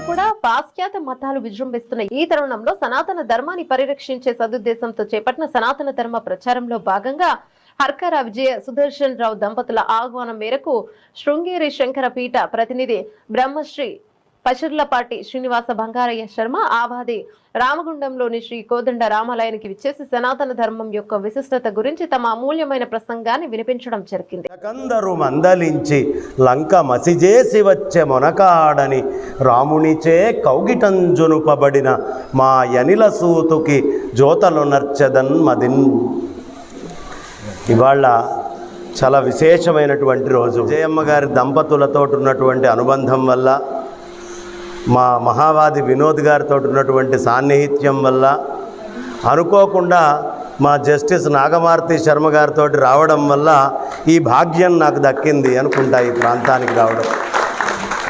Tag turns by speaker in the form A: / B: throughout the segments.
A: కూడా పాశ్చాత్య మతాలు విజృంభిస్తున్న ఈ తరుణంలో సనాతన ధర్మాన్ని పరిరక్షించే సదుద్దేశంతో చేపట్టిన సనాతన ధర్మ ప్రచారంలో భాగంగా హర్కర విజయ సుదర్శన్ రావు దంపతుల ఆహ్వానం మేరకు శృంగేరి శంకర పీఠ ప్రతినిధి బ్రహ్మశ్రీ పచర్లపాటి శ్రీనివాస బంగారయ్య శర్మ ఆవాది రామగుండంలోని శ్రీ కోదండ రామాలయానికి విచ్చేసి సనాతన ధర్మం యొక్క విశిష్టత గురించి తమ అమూల్యమైన ప్రసంగాన్ని వినిపించడం జరిగింది.
B: కందరు మందలించి లంక మసిజేసి వచ్చే మొనకాడని రామునిచే కౌగిటంజునుపబడిన మా యనిల సూతుకి జోతలు నర్చదన్ మదిన్. ఇవాళ చాలా విశేషమైనటువంటి రోజు. విజయమ్మ గారి దంపతులతో ఉన్నటువంటి అనుబంధం వల్ల మా మహావాది వినోద్ గారితో ఉన్నటువంటి సాన్నిహిత్యం వల్ల అనుకోకుండా మా జస్టిస్ నాగమార్తి శర్మ గారితో రావడం వల్ల ఈ భాగ్యం నాకు దక్కింది అనుకుంటా ఈ ప్రాంతానికి రావడం.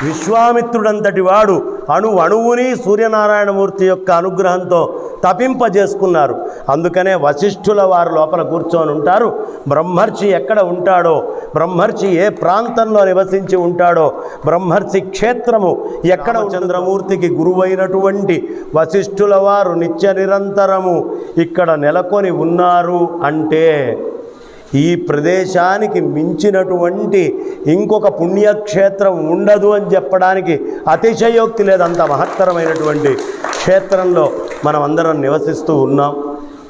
B: విశ్వామిత్రుడంతటి వాడు అణు అణువుని సూర్యనారాయణమూర్తి యొక్క అనుగ్రహంతో తపింపజేసుకున్నారు. అందుకనే వశిష్ఠుల వారు లోపల కూర్చొని ఉంటారు. బ్రహ్మర్షి ఎక్కడ ఉంటాడో బ్రహ్మర్షి ఏ ప్రాంతంలో నివసించి ఉంటాడో బ్రహ్మర్షి క్షేత్రము ఎక్కడ చంద్రమూర్తికి గురువైనటువంటి వశిష్ఠుల వారు నిత్య నిరంతరము ఇక్కడ నెలకొని ఉన్నారు అంటే ఈ ప్రదేశానికి మించినటువంటి ఇంకొక పుణ్యక్షేత్రం ఉండదు అని చెప్పడానికి అతిశయోక్తి లేదు అంత మహత్తరమైనటువంటి క్షేత్రంలో మనం అందరం నివసిస్తూ ఉన్నాం.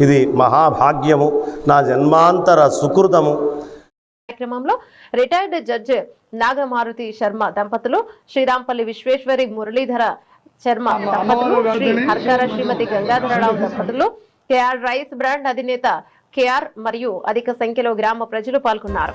B: ఇది మహాభాగ్యము. నా జన్మాంతర సుకృతము.
A: కార్యక్రమంలో రిటైర్డ్ జడ్జి నాగమారుతి శర్మ దంపతులు శ్రీరాంపల్లి విశ్వేశ్వరి మురళీధర శర్మ దంపతులు శ్రీ హర్కర శ్రీమతి గంగాధరరావు దంపతులు కేఆర్ రైస్ బ్రాండ్ అధినేత కేఆర్ మరియు అధిక సంఖ్యలో గ్రామ ప్రజలు పాల్గొన్నారు.